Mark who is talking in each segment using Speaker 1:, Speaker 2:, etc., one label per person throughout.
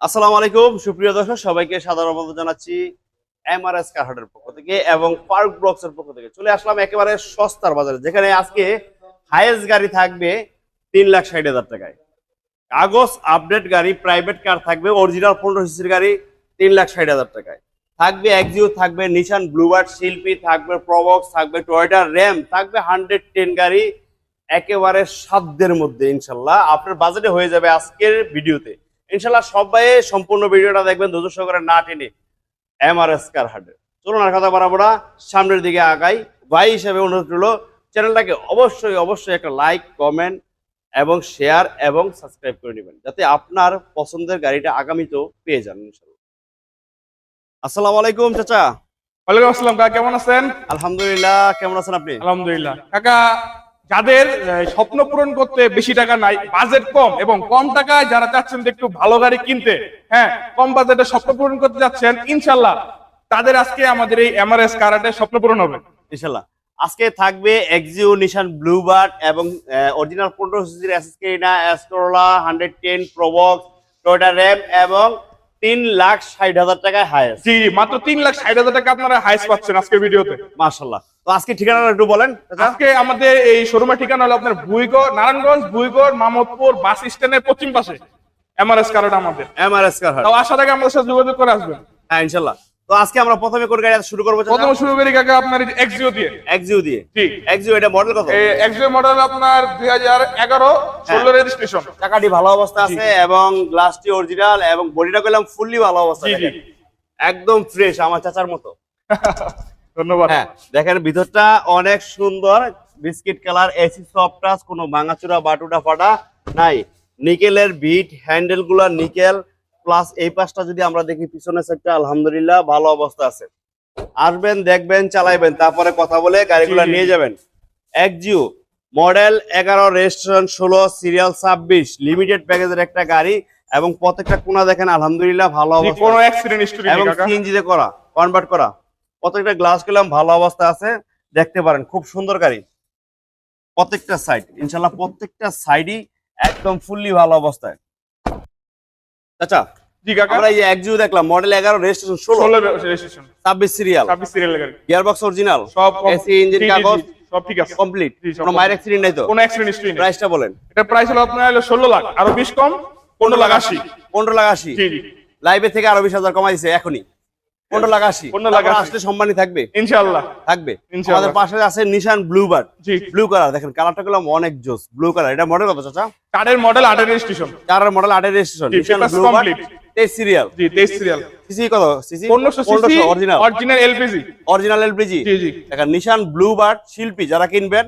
Speaker 1: আসসালামু আলাইকুম, সুপ্রিয় দর্শক, সবাইকে সাধারণ অভিনন্দন জানাচ্ছি এমআরএস কারহাটের পক্ষ থেকে এবং পার্ক ব্লকস এর পক্ষ থেকে। চলে আসলাম একেবারে সস্তার বাজারে, যেখানে আজকে হাইয়েস্ট গাড়ি থাকবে তিন লাখ ষাট হাজার টাকায়। কাগজ আপডেট গাড়ি প্রাইভেট কার থাকবে অরিজিনাল পনেরো সিসির গাড়ি তিন লাখ ষাট হাজার টাকায়। থাকবে একজিও থাকবে নিশান ব্লুবার্ড শিল্পী থাকবে প্রবক্স থাকবে টয়োটা র্যাম থাকবে হান্ড্রেড টেন গাড়ি একেবারে সাধ্যের মধ্যে, ইনশাল্লাহ। আপনার বাজেটে হয়ে যাবে আজকের ভিডিওতে ইনশাল্লাহ সবাই সম্পূর্ণ ভিডিওটা দেখবেন ধৈর্য সহকারে না টেনে এমআরএস কার হাটে চলুন আর কথা বাড়াবো না সামনের দিকে আগাই। ভাই হিসেবে অনুরোধ রইল চ্যানেলটাকে অবশ্যই অবশ্যই একটা লাইক কমেন্ট এবং শেয়ার এবং সাবস্ক্রাইব করে নেবেন যাতে আপনার পছন্দের গাড়িটা আগামীতেও পেয়ে যান ইনশাল্লাহ আসসালামু আলাইকুম চাচা।
Speaker 2: ওয়ালাইকুম আসসালাম কাকা কেমন আছেন?
Speaker 1: আলহামদুলিল্লাহ কেমন আছেন আপনি?
Speaker 2: আলহামদুলিল্লাহ। কাকা যাদের স্বপ্ন পূরণ করতে বেশি টাকা নাই বাজেট কম এবং কম টাকায় যারা চাচ্ছেন যে একটু ভালো গাড়ি কিনতে হ্যাঁ কম বাজেটে স্বপ্ন পূরণ করতে যাচ্ছেন, ইনশাল্লাহ তাদের আজকে আমাদের এই এমআরএস কারাটে স্বপ্ন পূরণ হবে।
Speaker 1: ইনশাল্লাহ। আজকে থাকবে এক্সিও নিশান ব্লুবার্ড এবং অরিজিনাল পনেরো সিসির এসএসকেনা অ্যাস্ট্রোলা hundred ten Probox Toyota Raum এবং তিন লাখ ষাট হাজার টাকায় হায়েস্ট
Speaker 2: জি মাত্র তিন লাখ ষাট হাজার টাকা আপনারা হায়েস্ট পাচ্ছেন আজকের ভিডিওতে।
Speaker 1: মাশাল্লাহ তো আজকে ঠিকানাটা একটু বলেন।
Speaker 2: আজকে আমাদের এই শোরুমের ঠিকানা হলো আপনার ভুইগড় নারায়ণগঞ্জ ভুইগড় মামদপুর বাস স্ট্যান্ডের পশ্চিম পাশে। এমআরএস কার্ড আমাদের।
Speaker 1: এমআরএস কার্ড
Speaker 2: তাও আশা থাকে আমাদের সাথে যোগাযোগ করে আসবেন।
Speaker 1: হ্যাঁ ইনশাল্লাহ তো আজকে আমরা প্রথমে কোন গাড়ি শুরু করব
Speaker 2: প্রথমে শুরু করি কাকা আপনার এক্সিও দিয়ে।
Speaker 1: এক্সিও দিয়ে।
Speaker 2: জি।
Speaker 1: এক্সিও এটা মডেল কত?
Speaker 2: এক্সিও মডেল আপনার দুই হাজার এগারো ষোলো রেজিস্ট্রেশন
Speaker 1: চাকাটি ভালো অবস্থা আছে এবং গ্লাসটি অরিজিনাল এবং বডিটা করলাম ফুললি ভালো অবস্থা। একদম ফ্রেশ আমার চাচার মতো।
Speaker 2: ধন্যবাদ।
Speaker 1: হ্যাঁ দেখেন ভিতরটা অনেক সুন্দর biscuit colour AC soft touch কোনো ভাঙাচুরা বাটুটা ফাটা নাই। নিকেলের বিট হ্যান্ডেলগুলা নিকেল প্লাস এই পাশটা যদি আমরা দেখি পিছনের সাইডটা আলহামদুলিল্লাহ ভালো অবস্থা আছে। আসবেন দেখবেন চালাইবেন তারপরে কথা বলে গাড়িগুলো। নিয়ে যাবেন। একজিও মডেল এগারো রেজিস্ট্রেশন ষোলো সিরিয়াল ছাব্বিশ লিমিটেড প্যাকেজের একটা গাড়ি এবং প্রত্যেকটা কোনা দেখেন আলহামদুলিল্লাহ ভালো অবস্থা।
Speaker 2: কোনো অ্যাক্সিডেন্ট হিস্টোরি
Speaker 1: এবং করা কনভার্ট করা। প্রত্যেকটা গ্লাস গুলাম ভালো অবস্থা আছে। দেখতে পারেন খুব সুন্দর গাড়ি। প্রত্যেকটা সাইড ইনশাল্লাহ প্রত্যেকটা সাইডই একদম ফুললি ভালো অবস্থায়। আচ্ছা
Speaker 2: জি কাকা।
Speaker 1: আমরা এই একজিও দেখলাম মডেল এগারো রেজিস্ট্রেশন ষোলো।
Speaker 2: ষোলো রেজিস্ট্রেশন
Speaker 1: ছাব্বিশ সিরিয়াল
Speaker 2: ছাব্বিশ সিরিয়াল গাড়ি।
Speaker 1: গিয়ারবক্স অরিজিনাল
Speaker 2: সব
Speaker 1: এসি ইঞ্জিন কাগজ।
Speaker 2: সব ঠিক আছে।
Speaker 1: কমপ্লিট কোনো মাইর অ্যাক্সিডেন্ট নাই তো?
Speaker 2: কোনো অ্যাক্সিডেন্ট হিস্ট্রি নেই।
Speaker 1: প্রাইসটা বলেন।
Speaker 2: এটা প্রাইস হলো আপনার হলো ষোলো লাখ আরও বিশ কম পনেরো লাখ আশি।
Speaker 1: পনেরো লাখ আশি।
Speaker 2: জি জি।
Speaker 1: লাইভে থেকে আরও বিশ হাজার কমাই দিয়েছে এখনই। পনেরো লাখ আশি।
Speaker 2: 15 লাখ
Speaker 1: আসলে সম্মানী থাকবে।
Speaker 2: ইনশাআল্লাহ।
Speaker 1: থাকবে। আমাদের পাশে আছে নিশান ব্লুবার্ড
Speaker 2: জি।
Speaker 1: ব্লু কালার দেখেন কালারটা করলাম অনেক জোস। ব্লু কালার এটা মডেল কত চাচা?
Speaker 2: মডেল আটের রেজিস্ট্রেশন
Speaker 1: চারের মডেল আটের রেজিস্ট্রেশন নিশান। তেইশ সিরিয়াল
Speaker 2: জি তেইশ সিরিয়াল
Speaker 1: সিসি কত? সিসি
Speaker 2: পনেরোশো
Speaker 1: original
Speaker 2: original LPG
Speaker 1: original LPG
Speaker 2: জি জি।
Speaker 1: দেখেন নিশান ব্লুবার্ড শিল্পী যারা কিনবেন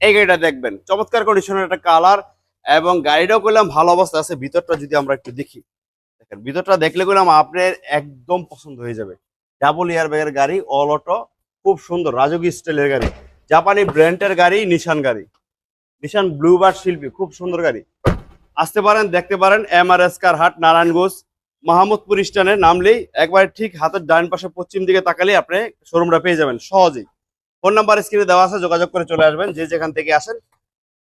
Speaker 1: এই গাড়িটা দেখবেন। চমৎকার কন্ডিশনের একটা কালার এবং গাড়িটাও করলাম ভালো অবস্থা আছে। ভিতরটা যদি আমরা একটু দেখি। দেখেন, ভিতরটা দেখলে করলাম আপনার একদম পছন্দ হয়ে যাবে। ডাবল ইয়ার ব্যাগের গাড়ি অল অটো খুব সুন্দর রাজকী স্টাইলের গাড়ি। জাপানি ব্র্যান্ডের গাড়ি নিশান গাড়ি। নিশান ব্লুবার্ড শিল্পী, খুব সুন্দর গাড়ি। আসতে পারেন, দেখতে পারেন এমআরএস কার হাট নারায়ণগঞ্জ মাহমুদপুর স্ট্যান্ডে নামলেই একবার ঠিক হাতের ডান পাশে পশ্চিম দিকে তাকালেই আপনি শোরুমটা পেয়ে যাবেন, সহজেই। ফোন নাম্বার স্ক্রিনে দেওয়া আছে, যোগাযোগ করে চলে আসবেন, যে যেখান থেকে আসেন।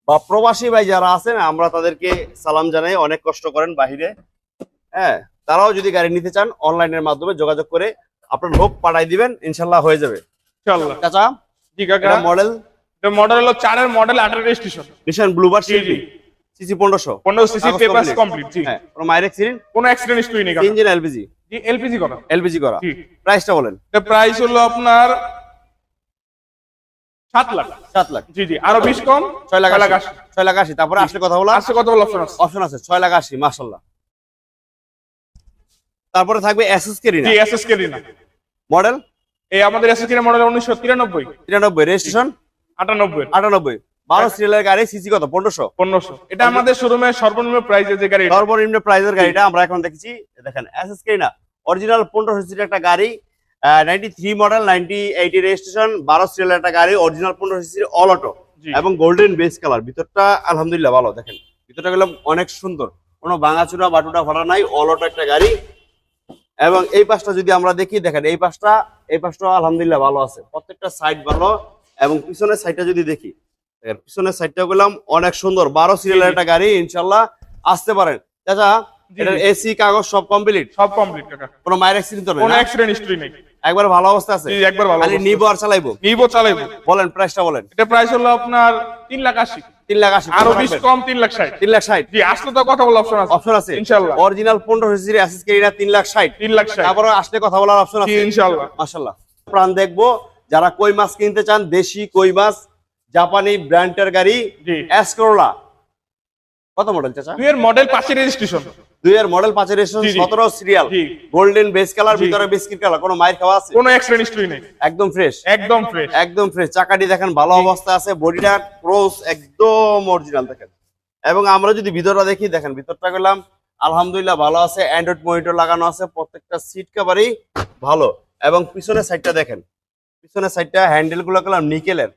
Speaker 1: বা প্রবাসী ভাই যারা আছেন, আমরা তাদেরকে সালাম জানাই, অনেক কষ্ট করেন বাহিরে। হ্যাঁ তারাও যদি গাড়ি নিতে চান অনলাইনের মাধ্যমে যোগাযোগ করে আপনার লোক পাঠাই দিবেন ইনশাল্লাহ হয়ে যাবে। চাচা
Speaker 2: জি কাকা।
Speaker 1: মডেল
Speaker 2: মডেল হলো চারের model registration
Speaker 1: Nissan Bluebird. CC পনেরোশো।
Speaker 2: পনেরো সিসি
Speaker 1: কাগজ
Speaker 2: পেপার
Speaker 1: complete।
Speaker 2: কমপ্লিট জি।
Speaker 1: হ্যাঁ কোনো মাইর অ্যাক্সিডেন্ট
Speaker 2: কোনো অ্যাক্সিডেন্ট হিস্টোরি নেই কাকা।
Speaker 1: ইঞ্জিন এলপিজি
Speaker 2: জি এলপিজি করা।
Speaker 1: এলপিজি করা।
Speaker 2: জি।
Speaker 1: প্রাইসটা বলেন।
Speaker 2: প্রাইস হলো আপনার সাত লাখ।
Speaker 1: সাত লাখ।
Speaker 2: জি জি। আরও বিশ কম?
Speaker 1: ছয় লাখ
Speaker 2: লাখ
Speaker 1: আশি। ছয় লাখ আশি। তারপরে আসলে কথা বলা
Speaker 2: আসছে কত বল অপশন আছে।
Speaker 1: অপশন আছে। ছয় লাখ আশি মাসাল্লাহ তারপরে থাকবে এসএস কেরিনা
Speaker 2: জি এসএস কে না
Speaker 1: মডেল
Speaker 2: এই আমাদের এসএস কে মডেল উনিশশো তিরানব্বই।
Speaker 1: তিরানব্বই রেজিস্ট্রেশন
Speaker 2: আটানব্বই।
Speaker 1: আটানব্বই। বারো সিরিয়ালের গাড়ি সিসি কত? পনেরোশো?
Speaker 2: পনেরোশো। এটা আমাদের শোরুমের সর্বনিম্ন প্রাইস যে গাড়ি
Speaker 1: সর্বনিম্ন প্রাইজের গাড়িটা আমরা এখন দেখেছি। দেখেন এসএস কেরিনা অরিজিনাল পনেরোশো সিসির একটা গাড়ি ninety three model ninety eighty registration বারো সিরিয়ালের একটা গাড়ি অরিজিনাল পনেরো সিসির অল অটো এবং গোল্ডেন বেস কালার ভিতরটা আলহামদুলিল্লাহ ভালো দেখেন। ভিতরটা গেলাম অনেক সুন্দর। কোনো ভাঙাচুরা বাটুটা ফাটা নাই অলট একটা গাড়ি। এবং এই পাশটা যদি আমরা দেখি দেখেন এই পাশটা এই পাশটা আলহামদুলিল্লাহ ভালো আছে। প্রত্যেকটা সাইড ভালো এবং পিছনের সাইডটা যদি দেখি পিছনের সাইডটা গেলাম অনেক সুন্দর। বারো সিরিয়ালের একটা গাড়ি ইনশাল্লাহ আসতে পারেন। চাচা এসি কাগজ সব কমপ্লিট
Speaker 2: সব কমপ্লিট কাকা।
Speaker 1: কোনো মায়ের অ্যাক্সিডেন্ট তো
Speaker 2: কোনো অ্যাক্সিডেন্ট হিস্ট্রি নেই।
Speaker 1: একবার ভালো অবস্থা আছে?
Speaker 2: জি, একবার ভালো
Speaker 1: খালি নিবো আর চালাইবো?
Speaker 2: নিবো চালাইবো।
Speaker 1: বলেন প্রাইসটা বলেন।
Speaker 2: এটা প্রাইস হলো আপনার তিন লাখ আশি।
Speaker 1: তিন লাখ আশি
Speaker 2: আরও বিশ কম তিন লাখ ষাট।
Speaker 1: তিন লাখ ষাট।
Speaker 2: জি আসলে তো কথা বলার অপশন আছে।
Speaker 1: অপশন আছে।
Speaker 2: ইনশাল্লাহ
Speaker 1: অরিজিনাল পনেরো সিসির অ্যাসেস কেরিনা তিন লাখ ষাট।
Speaker 2: তিন লাখ ষাট।
Speaker 1: তারপরে আসলে কথা বলার অপশন আছে।
Speaker 2: ইনশাল্লাহ
Speaker 1: মাশাল্লাহ প্রাণ দেখব যারা কই মাছ কিনতে চান দেশি কই মাছ জাপানি ব্র্যান্ডের গাড়ি কত মডেল চাচা?
Speaker 2: এর মডেল পাশে রেজিস্ট্রেশন
Speaker 1: দুই এর মডেল পাঁচের। সতেরো সিরিয়াল গোল্ডেন বেস কালার ভিতরে বিস্কিট কালার কোনো মায়ের খাওয়া আছে?
Speaker 2: কোনো অ্যাক্সিডেন্ট হিস্ট্রি নেই।
Speaker 1: একদম ফ্রেশ
Speaker 2: একদম ফ্রেশ
Speaker 1: একদম ফ্রেশ চাকাটি দেখেন ভালো অবস্থা আছে বডিটা ক্রোস একদম অরিজিনাল দেখেন। এবং আমরা যদি ভিতরটা দেখি দেখেন ভিতরটা গেলাম আলহামদুলিল্লাহ ভালো আছে অ্যান্ড্রয়েড মনিটর লাগানো আছে প্রত্যেকটা সিট কভারই ভালো। এবং পিছনের সাইডটা দেখেন পিছনের সাইডটা হ্যান্ডেলগুলো গেলাম নিকেলের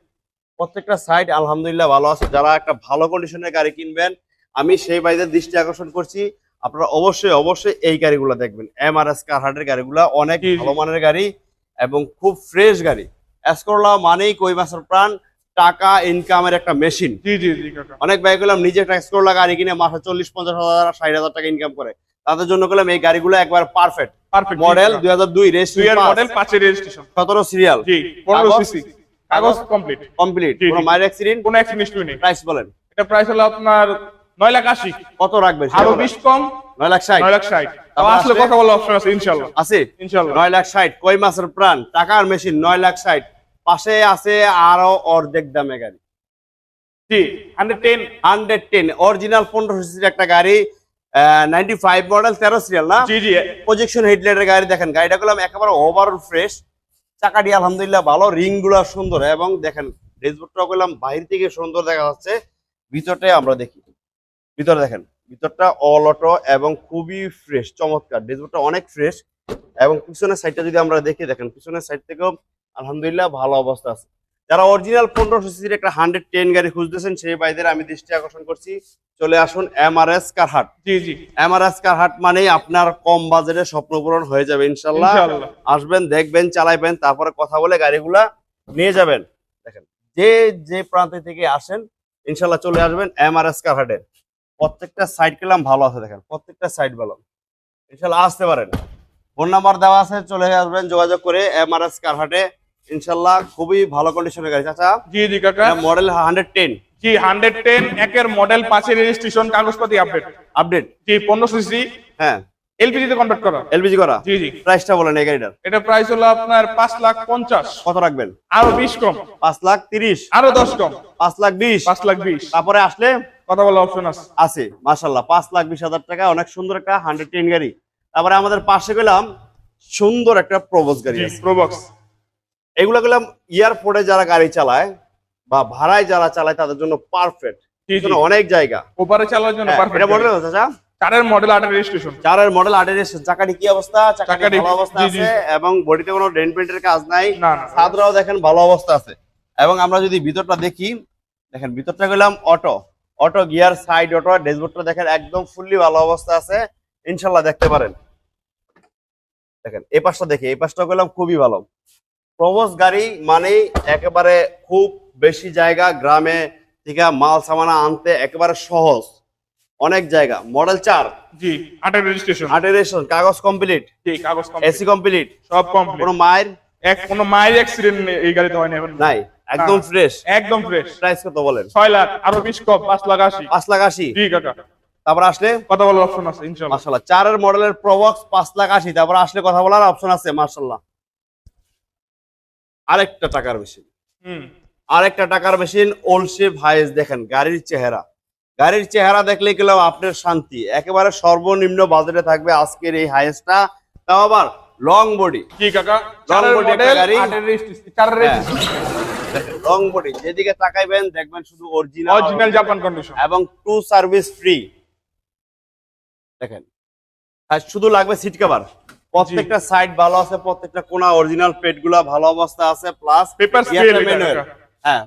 Speaker 1: প্রত্যেকটা সাইড আলহামদুলিল্লাহ ভালো আছে। যারা একটা ভালো কন্ডিশনের গাড়ি কিনবেন আমি সেই বাইদের দৃষ্টি আকর্ষণ করছি। আপনারা অবশ্যই অবশ্যই এই গাড়িগুলো দেখবেন। এম আর এস কারহাটের গাড়িগুলো অনেক। ভালো মানের গাড়ি এবং খুব ফ্রেশ গাড়ি। এসকরলা মানেই কই মাছের প্রাণ? টাকা ইনকামের একটা মেশিন
Speaker 2: জি জি জি
Speaker 1: অনেক ভাই গেলাম নিজে একটা এসকরলা গাড়ি কিনে মাসে চল্লিশ পঞ্চাশ হাজার ষাট হাজার টাকা ইনকাম করে। তাদের জন্য গেলাম এই গাড়িগুলো একবার পারফেক্ট
Speaker 2: পারফেক্ট
Speaker 1: মডেল দুই হাজার দুই
Speaker 2: দুই মডেল পাঁচে। রেজিস্ট্রেশন।
Speaker 1: সতেরো সিরিয়াল কাগজ?
Speaker 2: কমপ্লিট
Speaker 1: কমপ্লিট কোনো। মায়ের অ্যাক্সিডেন্ট
Speaker 2: কোনো অ্যাক্সিডেন্ট
Speaker 1: প্রাইস বলেন।
Speaker 2: এটা প্রাইস হলো আপনার নয় লাখ আশি।
Speaker 1: কত রাখবেন
Speaker 2: আরও বিশ কম।
Speaker 1: নয় লাখ ষাট।
Speaker 2: নয় লাখ ষাট। আসলে? কথা বলার অপশন আছে ইনশাল্লাহ।
Speaker 1: আছে?
Speaker 2: ইনশাল্লাহ।
Speaker 1: নয় লাখ ষাট। কই মাছের প্রাণ? টাকার মেশিন নয় লাখ ষাট। পাশে আছে আরও অর্ধেক দামে গাড়ি।
Speaker 2: জি hundred ten
Speaker 1: hundred ten. Original সিসির একটা গাড়ি নাইনটি ফাইভ মডেল তেরো সিরিয়াল না?
Speaker 2: জি জি।
Speaker 1: প্রজেকশন হেডলাইটের গাড়ি দেখেন। গাড়িটা একেবারে ওভারঅল ফ্রেশ চাকাটি আলহামদুলিল্লাহ ভালো রিংগুলা সুন্দর। এবং দেখেন করলাম বাহির থেকে সুন্দর দেখা যাচ্ছে। ভিতরটাই আমরা দেখি। ভিতরে দেখেন ভিতরটা অল অটো এবং খুবই ফ্রেশ চমৎকার। ডেসবোর্ডটা অনেক ফ্রেশ এবং পিছনের সাইডটা যদি আমরা দেখি দেখেন পিছনের সাইড থেকেও আলহামদুলিল্লাহ ভালো অবস্থা আছে। যারা অরিজিনাল পনেরো সিসির একটা হান্ড্রেড টেন গাড়ি খুঁজতেছেন সেই বাইদের আমি দৃষ্টি আকর্ষণ করছি। চলে আসুন এম আর এস কারহাট
Speaker 2: জি জি।
Speaker 1: এমআরএস কার হাট মানেই আপনার কম বাজেটে স্বপ্ন পূরণ হয়ে যাবে ইনশাল্লাহ আসবেন দেখবেন চালাইবেন তারপরে কথা বলে গাড়িগুলা নিয়ে যাবেন। দেখেন যে যে প্রান্ত থেকে আসেন ইনশাল্লাহ চলে আসবেন এমআরএস কার হাটে প্রত্যেকটা সাইড পেলাম ভালো আছে দেখেন প্রত্যেকটা সাইড ভালো। ইনশাল্লাহ আসতে পারেন। ফোন নাম্বার দেওয়া আছে চলে আসবেন যোগাযোগ করে এমআরএস কার হাটে ইনশাল্লাহ খুবই ভালো কন্ডিশনের গাড়ি। চাচা
Speaker 2: জি জি কাকা।
Speaker 1: মডেল হান্ড্রেড টেন
Speaker 2: জি হান্ড্রেড টেন একের মডেল পাঁচের রেজিস্ট্রেশন কাগজপাতি আপডেট
Speaker 1: আপডেট
Speaker 2: জি পনেরো সিসি।
Speaker 1: হ্যাঁ।
Speaker 2: এলপিজি তে কনভার্ট করা।
Speaker 1: এলপিজি করা?
Speaker 2: জি জি।
Speaker 1: প্রাইসটা বলেন এই গাড়িটার।
Speaker 2: এটা প্রাইস হলো আপনার পাঁচ লাখ পঞ্চাশ।
Speaker 1: কত রাখবেন?
Speaker 2: আরও বিশ কম।
Speaker 1: পাঁচ লাখ তিরিশ।
Speaker 2: আরও দশ কম।
Speaker 1: পাঁচ লাখ বিশ।
Speaker 2: পাঁচ লাখ বিশ।
Speaker 1: তারপরে আসলে
Speaker 2: কথা বলার অপশন আছে।
Speaker 1: আছে মাসাল্লাহ পাঁচ লাখ বিশ হাজার টাকা অনেক সুন্দর একটা হান্ড্রেড টেন গাড়ি। তারপরে আমাদের পাশে গেলাম সুন্দর একটা প্রবোজ গাড়ি
Speaker 2: প্রোবক্স
Speaker 1: এগুলো গেলাম এয়ারপোর্টে যারা গাড়ি চালায় বা ভাড়ায় যারা চালায় তাদের জন্য পারফেক্ট অনেক জায়গা।
Speaker 2: ওপারে চালার জন্য
Speaker 1: হ্যাঁ, এটা মডেল চাচা
Speaker 2: চারের মডেল আটের রেজিস্ট্রেশন
Speaker 1: চারের মডেল আটের চাকাটি কি অবস্থা? চাকাটি ভালো অবস্থা। আছে এবং বডিতে কোনো ডেন্ট পেন্টের কাজ নাই। ছাদরাও দেখেন ভালো অবস্থা আছে। এবং আমরা যদি ভিতরটা দেখি দেখেন ভিতরটা গেলাম auto auto gear side auto ড্যাশবোর্ডটা দেখেন একদম ফুললি ভালো অবস্থা আছে। ইনশাল্লাহ দেখতে পারেন। দেখেন এই পাশটা দেখি এই পাশটা গেলাম খুবই ভালো। প্রবস গাড়ি মানেই একেবারে খুব বেশি জায়গা গ্রামে থেকে মাল সামানা আনতে একেবারে সহজ। অনেক জায়গা। মডেল চার।
Speaker 2: জি আটের রেজিস্ট্রেশন
Speaker 1: আটের রেশন কাগজ কমপ্লিট
Speaker 2: জি কাগজ
Speaker 1: এসি কমপ্লিট
Speaker 2: সব কমপ্লিট
Speaker 1: কোনো মায়ের
Speaker 2: এক কোনো মায়ের অ্যাক্সিডেন্ট এই গাড়িতে হয়নি এখন।
Speaker 1: নাই। একদম ফ্রেশ
Speaker 2: একদম ফ্রেশ
Speaker 1: প্রাইস কত বলেন?
Speaker 2: ছয় লাখ আরও বিশ কম পাঁচ লাখ আশি।
Speaker 1: পাঁচ লাখ আশি?
Speaker 2: জি কাকা।
Speaker 1: তারপর আসলে?
Speaker 2: কথা বলার অপশন আছে ইনশাল্লাহ
Speaker 1: মার্শাল্লাহ চারের মডেলের প্রবক্স পাঁচ লাখ আশি। তারপর আসলে কথা বলার অপশন আছে মার্শাল্লাহ আরেকটা টাকার মেশিন
Speaker 2: হুম।
Speaker 1: আরেকটা টাকার মেশিন ওলশেপ হাইস দেখেন গাড়ির চেহারা। গাড়ির চেহারা দেখলে গেলাম আপনার শান্তি। একেবারে সর্বনিম্ন বাজেটে থাকবে আজকের এই হাইসটা তাও আবার লং বডি
Speaker 2: জি কাকা?
Speaker 1: একটা গাড়ি।
Speaker 2: চারের
Speaker 1: হ্যাঁ।
Speaker 2: রেজিস্ট্রেশন
Speaker 1: লং বডি যেদিকে তাকাইবেন দেখবেন শুধু অরিজিনাল
Speaker 2: অরিজিনাল জাপান কন্ডিশন
Speaker 1: এবং টু সার্ভিস ফ্রি দেখেন আর শুধু লাগবে সিট কভার প্রত্যেকটা সাইড ভালো আছে প্রত্যেকটা কোনা অরিজিনাল পেটগুলা ভালো অবস্থা আছে প্লাস
Speaker 2: পেপার
Speaker 1: হ্যাঁ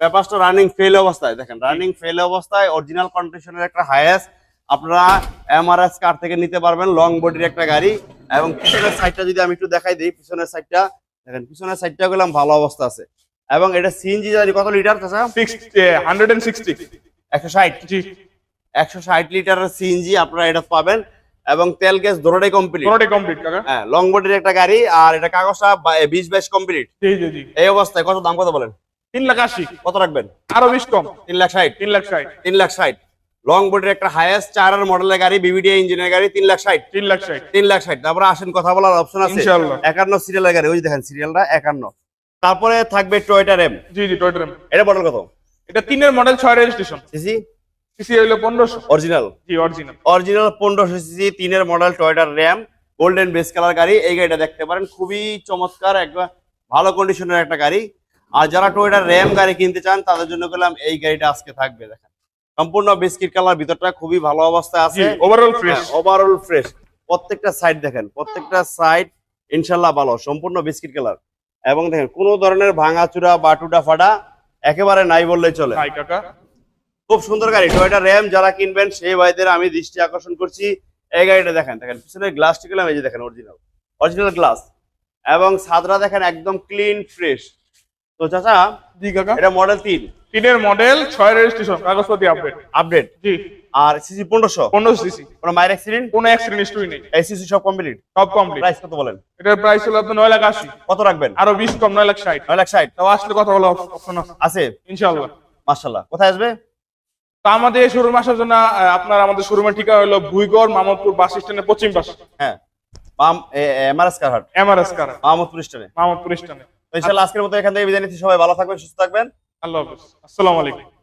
Speaker 1: পেপারসটা রানিং ফেল অবস্থায়। দেখেন রানিং ফেল অবস্থায় অরিজিনাল কন্ডিশনের একটা হাইয়েস্ট আপনারা এমআরএস কার থেকে নিতে পারবেন লং বডির একটা গাড়ি। এবং পিছনের সাইডটা যদি আমি একটু দেখাই দিই পিছনের সাইডটা দেখেন পিছনের সাইডটা গেলাম ভালো অবস্থা আছে। এবং এটা সিএনজি জানি কত লিটার চাচা?
Speaker 2: হান্ড্রেড এন্ড সিক্সটি
Speaker 1: একশো ষাট?
Speaker 2: জি।
Speaker 1: একশো ষাট লিটারের সিএনজি আপনারা এটা পাবেন এবং তেল গ্যাস দুটোটাই কমপ্লিট
Speaker 2: কোনোটাই কমপ্লিট কাকা।
Speaker 1: হ্যাঁ লং বডির একটা গাড়ি আর এটা কাগজটা বা- বিশ বাইশ কমপ্লিট
Speaker 2: জি জি জি।
Speaker 1: এই অবস্থায় কত দাম কত বলেন?
Speaker 2: তিন লাখ আশি।
Speaker 1: কত রাখবেন?
Speaker 2: আরও বিশ কম।
Speaker 1: তিন লাখ ষাট।
Speaker 2: তিন লাখ ষাট।
Speaker 1: তিন লাখ ষাট। লং বডির একটা হাইয়েস্ট চারের মডেলের গাড়ি বিবিডি ইঞ্জিনের গাড়ি তিন লাখ ষাট।
Speaker 2: তিন লাখ ষাট।
Speaker 1: তিন লাখ ষাট। তারপরে আসেন কথা বলার অপশন আছে।
Speaker 2: ইনশাআল্লাহ।
Speaker 1: একান্ন সিরিয়ালের গাড়ি। ওই দেখেন সিরিয়ালটা একান্ন। তারপরে থাকবে টয়টা র্যাম
Speaker 2: জি জি টয়টা র্যাম
Speaker 1: এটা মডেল কত?
Speaker 2: এটা তিনের মডেল ছয় রেজিস্ট্রেশন
Speaker 1: সিসি?
Speaker 2: সিসি হইল পনেরোশো।
Speaker 1: অরিজিনাল
Speaker 2: জি অরিজিনাল
Speaker 1: অরিজিনাল পনেরোশো সিসি তিনের মডেল টয়টার র্যাম গোল্ডেন বেস কালার গাড়ি। এই গাড়িটা দেখতে পারেন খুবই চমৎকার একটা ভালো কন্ডিশনের একটা গাড়ি। আর যারা টয়টার র্যাম গাড়ি কিনতে চান তাদের জন্য করলাম এই গাড়িটা আজকে থাকবে দেখেন। সম্পূর্ণ বিস্কিট কালার ভিতরটা খুবই ভালো অবস্থায় আছে।
Speaker 2: ওভারঅল ফ্রেশ
Speaker 1: ওভারঅল ফ্রেশ প্রত্যেকটা সাইড দেখেন প্রত্যেকটা সাইড ইনশাল্লাহ ভালো সম্পূর্ণ বিস্কিট কালার এবং দেখেন কোনো ধরনের ভাঙাচুরা বা টুটা ফাটা একেবারে নাই বললেই চলে। খুব সুন্দর গাড়ি টয়টা র্যাম যারা কিনবেন সেই ভাইদের আমি দৃষ্টি আকর্ষণ করছি। এই গাড়িটা দেখেন দেখেন পিছনের গ্লাসটি গেলাম এই যে দেখেন অরিজিনাল অরিজিনাল গ্লাস এবং সাদরা দেখেন একদম ক্লিন ফ্রেশ তো চাচা এটা মডেল তিন।
Speaker 2: তিনের মডেল ছয় রেজিস্ট্রেশন কাগজপত্র আপডেট
Speaker 1: আপডেট
Speaker 2: জি।
Speaker 1: আর সিসি পনেরোশো?
Speaker 2: পনেরোশো সিসি।
Speaker 1: কোনো মায়ের অ্যাক্সিডেন্ট
Speaker 2: কোনো অ্যাক্সিডেন্ট হিস্ট্রি নেই।
Speaker 1: এসিসি সব কমপ্লিট
Speaker 2: সব কমপ্লিট
Speaker 1: প্রাইস কত বলেন?
Speaker 2: এটার প্রাইস হলো আপনার নয় লাখ আশি।
Speaker 1: কত রাখবেন?
Speaker 2: আরও বিশ কম নয় লাখ ষাট।
Speaker 1: নয় লাখ ষাট।
Speaker 2: তাও আসলে কথা বলা অপশন আছে। ইনশাল্লাহ
Speaker 1: মার্শাল্লাহ কোথায় আসবে?
Speaker 2: তো আমাদের শোরুম আসার জন্য আপনার আমাদের শোরুমের ঠিকানা হলো ভুইগড় মামদপুর বাস স্ট্যান্ডের পশ্চিম পাশে।
Speaker 1: হ্যাঁ। মাম MRS Carhaat.
Speaker 2: MRS car
Speaker 1: Mahmudpur স্টেশনে
Speaker 2: মামদপুর স্ট্যান্ডে।
Speaker 1: তো ইনশাল্লাহ আজকের মতো এখান থেকে বিদায় নিচ্ছি। সবাই ভালো থাকবেন সুস্থ থাকবেন।
Speaker 2: আল্লাহ হাফিজ। আসসালামু আলাইকুম।